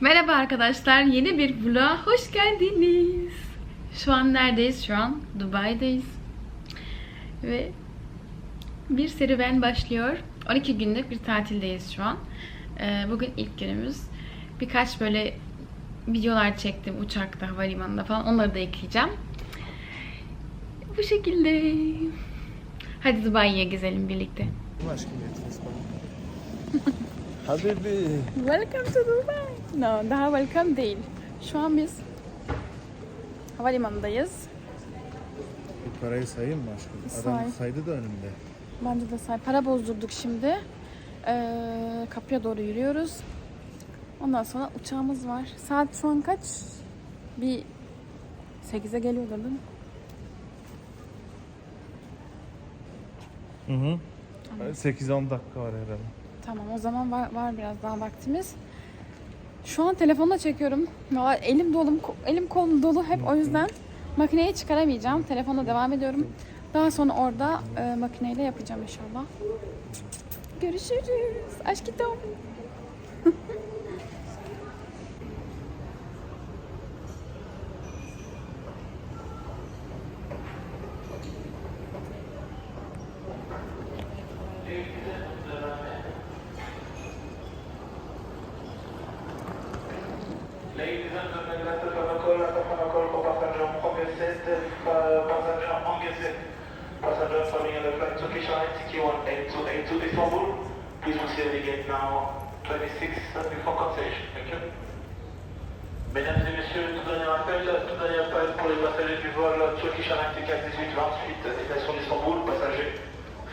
Merhaba arkadaşlar, yeni bir vloga hoş geldiniz. Şu an neredeyiz? Şu an Dubai'deyiz. Ve bir serüven başlıyor. 12 günlük bir tatildeyiz şu an. Ee, Bugün ilk günümüz. Birkaç böyle videolar çektim uçakta, havalimanında falan. Onları da ekleyeceğim. Bu şekilde. Hadi Dubai'ye gezelim birlikte. Aşkım. Habibi. Welcome to Dubai. No, daha welcome değil. Şu an biz havalimanındayız. Bir parayı sayayım mı aşkım? Adam Say. saydı da önümde. Bence de say. Para bozdurduk şimdi. Ee, kapıya doğru yürüyoruz. Ondan sonra uçağımız var. Saat şu an kaç? Bir 8'e geliyordur değil mi? Hı hı. 8-10 dakika var herhalde. Tamam o zaman var, var biraz daha vaktimiz. Şu an telefonla çekiyorum. Elim dolu, elim kolum dolu hep o yüzden makineyi çıkaramayacağım. Telefonla devam ediyorum. Daha sonra orada e, makineyle yapacağım inşallah. Görüşürüz. Aşkım. Ladies and gentlemen, that's the protocol, that's the protocol for passenger premier set, passenger engagé. Passenger coming on the flight Turkish Airlines TK18282 to Istanbul. Please receive the gate now 26 before cancellation. Thank you. Mesdames et messieurs, tout dernier appel, pour les passagers du vol Turkish Airlines TK1828, destination d'Istanbul, passagers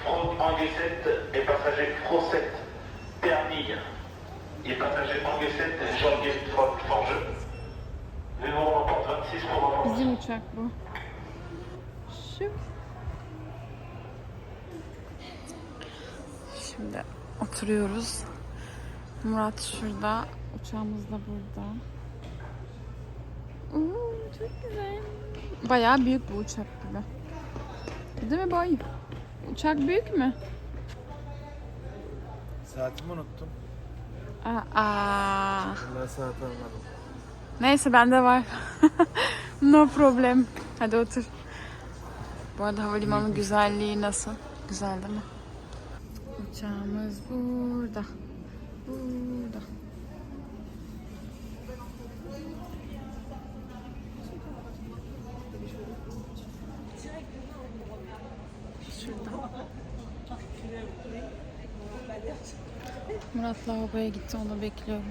Front Angue 7 et passagers Fro 7, permis et passager Angue 7, Jean-Guy Forge. Numéro porte 26 pour votre Bizim uçak bu. Şu. Şimdi oturuyoruz. Murat şurada. Uçağımız da burada. Oo, çok güzel. Bayağı büyük bu uçak gibi. Değil mi boy? Uçak büyük mü? Saatimi unuttum. Aa. Saat almadım. Neyse bende var. no problem. Hadi otur. Bu arada havalimanı güzelliği nasıl? Güzel değil mi? Uçağımız burada. Burada. Murat lavaboya gitti onu bekliyorum.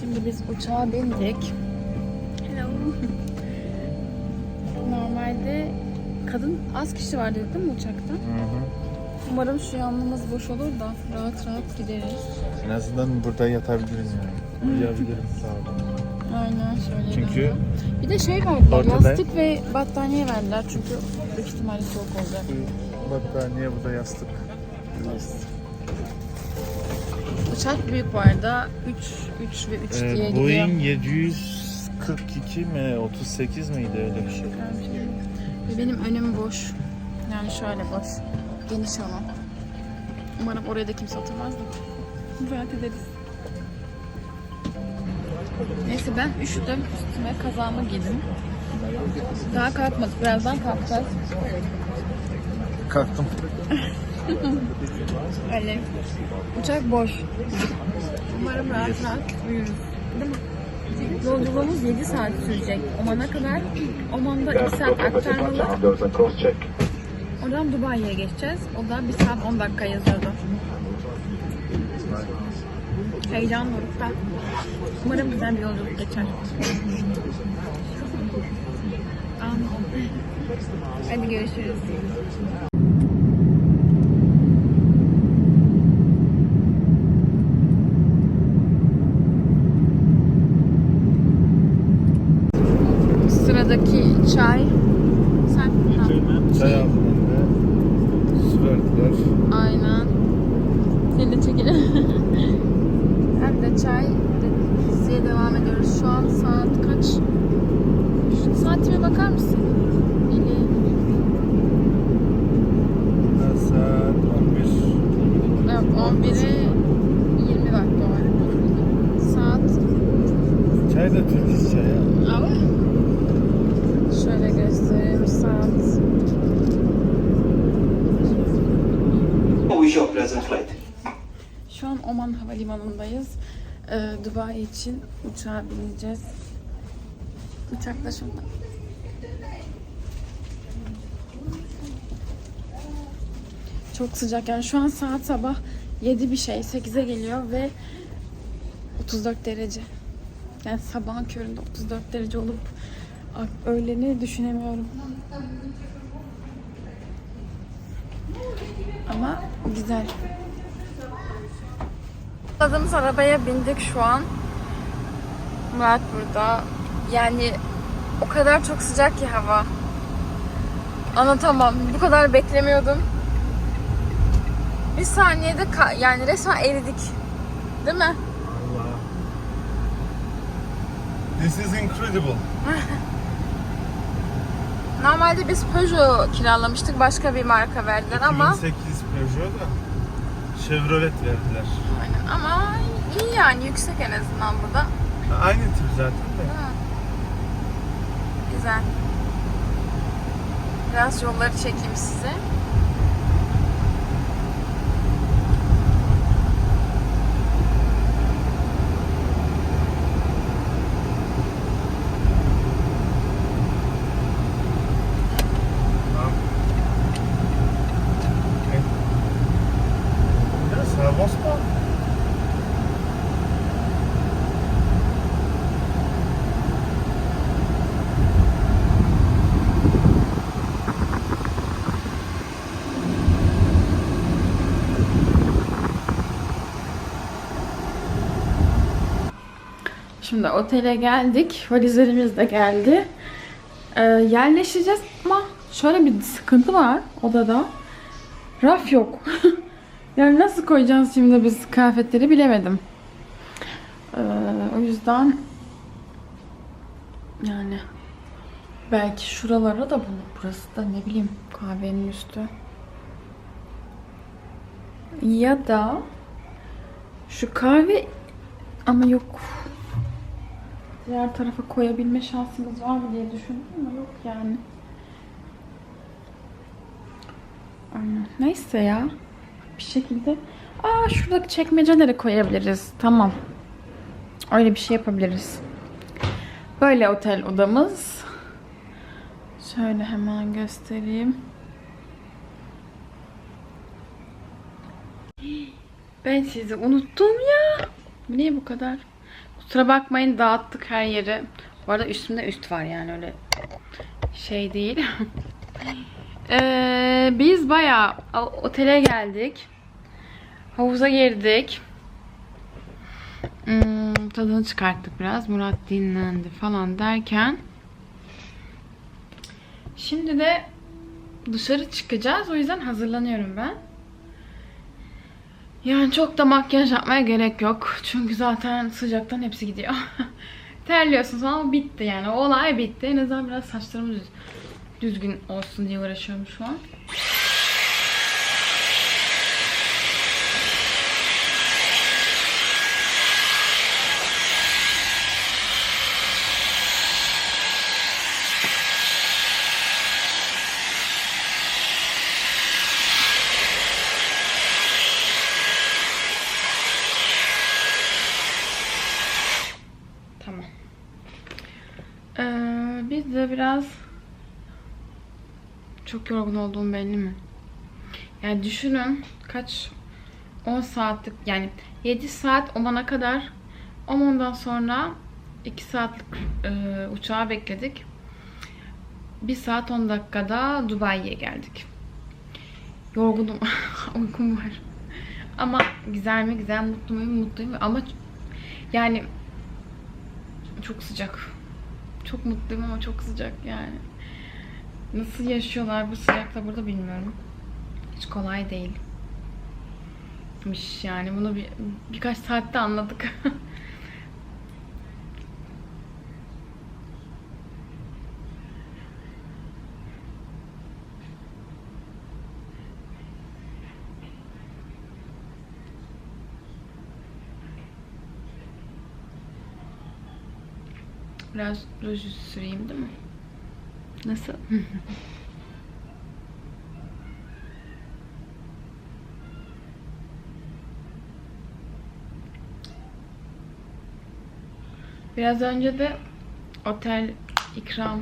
Şimdi biz uçağa bindik. Hello. Normalde kadın az kişi var dedi değil mi uçakta? Hı hı. Umarım şu yanımız boş olur da rahat rahat gideriz. En azından burada yatabilirim yani. Uyuyabilirim sağ olun. Aynen şöyle. Çünkü bir anda. bir de şey verdiler Ortada- yastık ve battaniye verdiler çünkü büyük ihtimalle soğuk olacak. battaniye burada yastık. Uçak büyük bu arada. 3 3 ve 3 diye Ee, gidiyor. Boeing 742 mi 38 miydi öyle bir şey? Ve benim önüm boş. Yani şöyle boş. Geniş alan. Umarım oraya da kimse oturmaz da. Rahat ederiz. Neyse ben üşüdüm. Üstüme kazağımı giydim. Daha kalkmadık. Birazdan kalkacağız. Kalktım. Öyle. Uçak boş. Umarım rahat rahat uyuruz. Değil mi? Yolculuğumuz 7 saat sürecek. Oman'a kadar. Oman'da 2 saat aktarmalı. Oradan Dubai'ye geçeceğiz. O da 1 saat 10 dakika yazıyordu. Heyecan dorukta. Umarım güzel bir yolculuk geçer. Hadi görüşürüz. Sıradaki çay. Sen ha. Çay aldım ben de. Su verdiler. Aynen. Seni de çekelim. Hem de çay. Diziye devam ediyoruz. Şu an saat kaç? Şu saatime bakar mısın? Eli. Saat 11. Evet, 11'e 20 dakika var. De Türkçe ya. Ama şöyle göstereyim saat. Wish you a pleasant flight. Şu an Oman Havalimanı'ndayız. Ee, Dubai için uçağa bineceğiz. Uçak da şurada. Çok sıcak yani şu an saat sabah 7 bir şey 8'e geliyor ve 34 derece. Yani sabahın köründe 34 derece olup a- öğleni düşünemiyorum. Ama güzel. Adımız arabaya bindik şu an. Murat burada. Yani o kadar çok sıcak ki hava. Anlatamam. Bu kadar beklemiyordum. Bir saniyede yani resmen eridik. Değil mi? This is incredible. Normalde biz Peugeot kiralamıştık. Başka bir marka verdiler ama 2008 Peugeot da Chevrolet verdiler. Aynen. ama iyi yani yüksek en azından burada. Aynı tip zaten de. Güzel. Biraz yolları çekeyim size. Şimdi otele geldik. Valizlerimiz de geldi. Ee, yerleşeceğiz ama şöyle bir sıkıntı var odada. Raf yok. yani nasıl koyacağız şimdi biz kıyafetleri bilemedim. Ee, o yüzden yani belki şuralara da bunu burası da ne bileyim kahvenin üstü. Ya da şu kahve ama yok diğer tarafa koyabilme şansımız var mı diye düşündüm ama yok yani. Neyse ya. Bir şekilde. Aa şuradaki çekmecelere koyabiliriz. Tamam. Öyle bir şey yapabiliriz. Böyle otel odamız. Şöyle hemen göstereyim. Ben sizi unuttum ya. Niye bu kadar? Kusura bakmayın dağıttık her yeri. Bu arada üstümde üst var yani öyle şey değil. Ee, biz bayağı otele geldik. Havuza girdik. Hmm, tadını çıkarttık biraz. Murat dinlendi falan derken. Şimdi de dışarı çıkacağız. O yüzden hazırlanıyorum ben. Yani çok da makyaj yapmaya gerek yok. Çünkü zaten sıcaktan hepsi gidiyor. Terliyorsunuz ama bitti yani. Olay bitti. En azından biraz saçlarımız düz- düzgün olsun diye uğraşıyorum şu an. Tamam. De biraz çok yorgun olduğum belli mi? Yani düşünün kaç 10 saatlik yani 7 saat Oman'a kadar Oman'dan sonra 2 saatlik e, uçağı bekledik. 1 saat 10 dakikada Dubai'ye geldik. Yorgunum. Uykum var. Ama güzel mi güzel, mutlu muyum mutluyum ama yani çok sıcak. Çok mutluyum ama çok sıcak yani. Nasıl yaşıyorlar bu sıcakta burada bilmiyorum. Hiç kolay değil. Miş yani bunu bir, birkaç saatte anladık. Biraz ruj süreyim değil mi? Nasıl? Biraz önce de otel ikram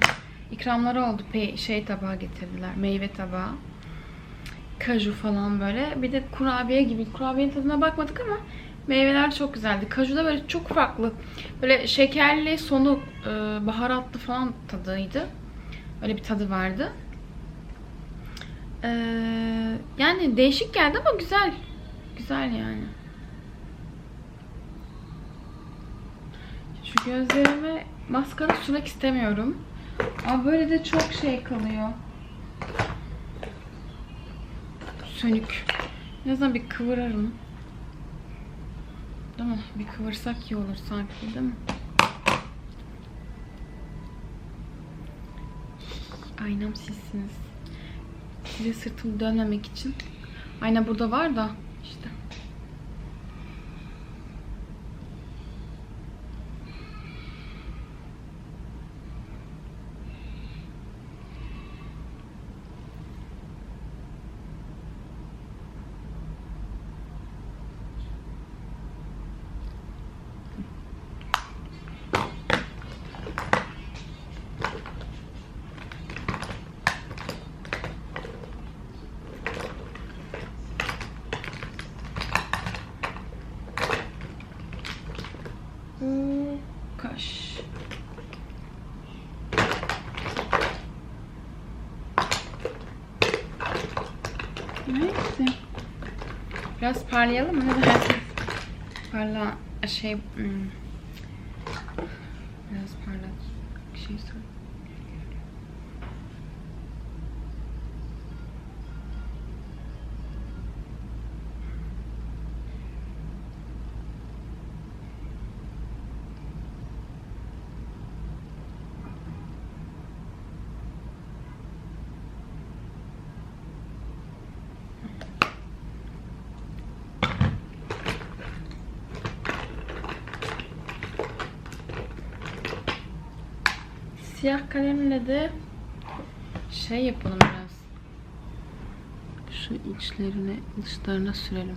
ikramları oldu. Pe şey tabağı getirdiler. Meyve tabağı. Kaju falan böyle. Bir de kurabiye gibi. Kurabiyenin tadına bakmadık ama meyveler çok güzeldi. Kaju da böyle çok farklı. Böyle şekerli, sonu e, baharatlı falan tadıydı. Öyle bir tadı vardı. E, yani değişik geldi ama güzel. Güzel yani. Şu gözlerime maskara sürmek istemiyorum. Ama böyle de çok şey kalıyor. Sönük. En azından bir kıvırırım. Değil mi? Bir kıvırsak iyi olur sanki değil mi? Aynam sizsiniz. Size sırtımı dönmemek için. Ayna burada var da işte. Bu kaş. Neyse. Biraz parlayalım mı? Parla şey hmm. biraz parlat şey sor. Siyah kalemle de şey yapalım biraz. Şu içlerine, dışlarına sürelim.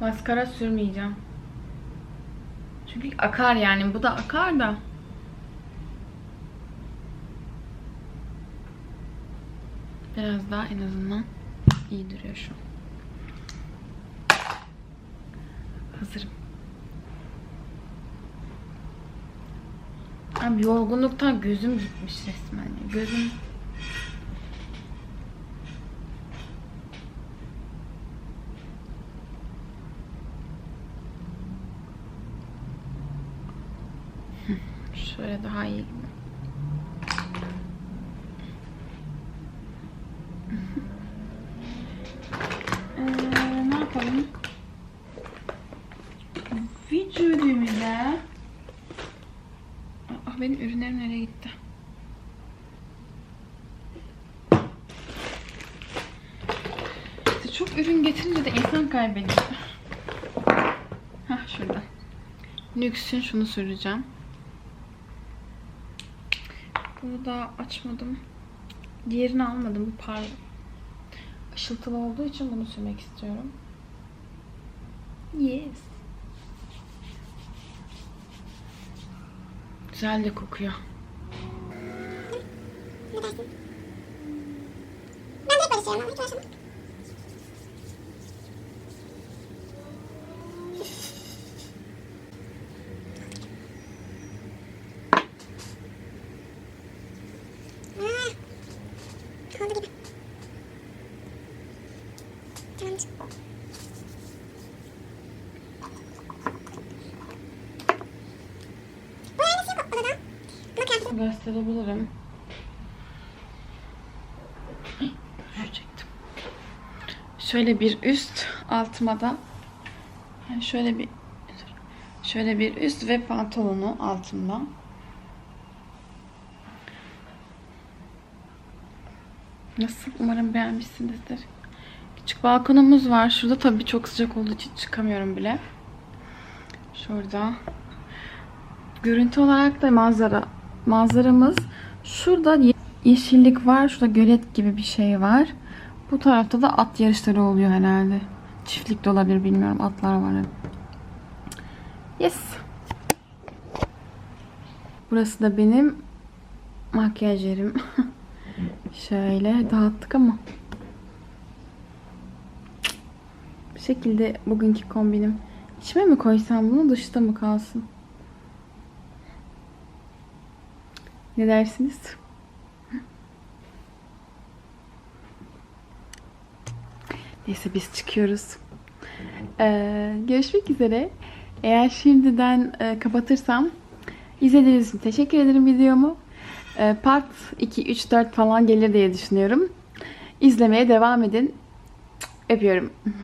Maskara sürmeyeceğim. Çünkü akar yani. Bu da akar da. Biraz daha en azından iyi duruyor şu. Hazırım. Abi yorgunluktan gözüm gitmiş resmen. Gözüm Şöyle daha iyi. Ah benim ürünlerim nereye gitti? İşte çok ürün getirince de insan kaybediyor. Hah şurada. Nüks'ün şunu süreceğim. Bunu da açmadım. Diğerini almadım. Bu par ışıltılı olduğu için bunu sürmek istiyorum. Yes. Güzel de kokuyor. Ben direkt barışıyorum ama hiç uğraşamam. Ah, Oldu gibi. Tamamdır. Bu aynısı yok odada. Ama kıyafetim Gösterebilirim. Düşecektim. Şöyle bir üst altıma da şöyle bir şöyle bir üst ve pantolonu altımda. Nasıl? Umarım beğenmişsinizdir. Küçük balkonumuz var. Şurada tabii çok sıcak olduğu için çıkamıyorum bile. Şurada. Görüntü olarak da manzara. Manzaramız şurada ye- yeşillik var. Şurada gölet gibi bir şey var. Bu tarafta da at yarışları oluyor herhalde. Çiftlik de olabilir bilmiyorum. Atlar var. Yes. Burası da benim makyaj yerim. Şöyle dağıttık ama. Bir şekilde bugünkü kombinim. İçime mi koysam bunu dışta mı kalsın? Ne dersiniz? Neyse biz çıkıyoruz. Ee, görüşmek üzere. Eğer şimdiden e, kapatırsam izlediğiniz için teşekkür ederim videomu. Ee, part 2, 3, 4 falan gelir diye düşünüyorum. İzlemeye devam edin. Öpüyorum.